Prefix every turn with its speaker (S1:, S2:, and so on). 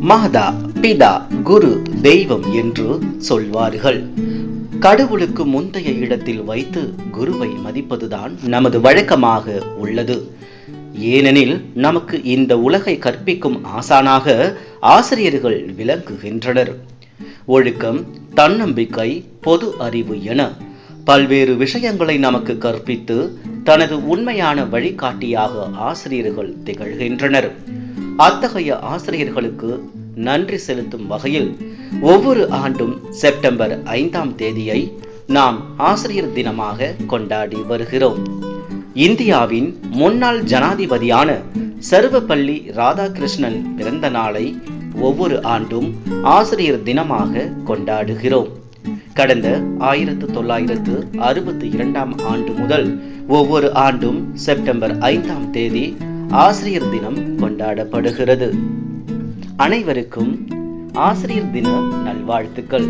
S1: மாதா பிதா குரு தெய்வம் என்று சொல்வார்கள். கடவுளுக்கு முந்தைய இடத்தில் வைத்து குருவை மதிப்பதுதான் நமது வழக்கமாக உள்ளது. ஏனெனில் நமக்கு இந்த உலகை கற்பிக்கும் ஆசானாக ஆசிரியர்கள் விளங்குகின்றனர். ஒழுக்கம் தன்னம்பிக்கை பொது அறிவு என பல்வேறு விஷயங்களை நமக்கு கற்பித்து தனது உண்மையான வழிகாட்டியாக ஆசிரியர்கள் திகழ்கின்றனர். அத்தகைய ஆசிரியர்களுக்கு நன்றி செலுத்தும் வகையில் ஒவ்வொரு ஆண்டும் செப்டம்பர் ஐந்தாம் தேதியை நாம் ஆசிரியர் தினமாக கொண்டாடி வருகிறோம். இந்தியாவின் முன்னாள் ஜனாதிபதியான சர்வப்பள்ளி ராதாகிருஷ்ணன் பிறந்த நாளை ஒவ்வொரு ஆண்டும் ஆசிரியர் தினமாக கொண்டாடுகிறோம். கடந்த ஆயிரத்து தொள்ளாயிரத்து அறுபத்தி இரண்டாம் ஆண்டு முதல் ஒவ்வொரு ஆண்டும் செப்டம்பர் ஐந்தாம் தேதி ஆசிரியர் தினம் கொண்டாடப்படுகிறது. அனைவருக்கும் ஆசிரியர் தின நல்வாழ்த்துக்கள்.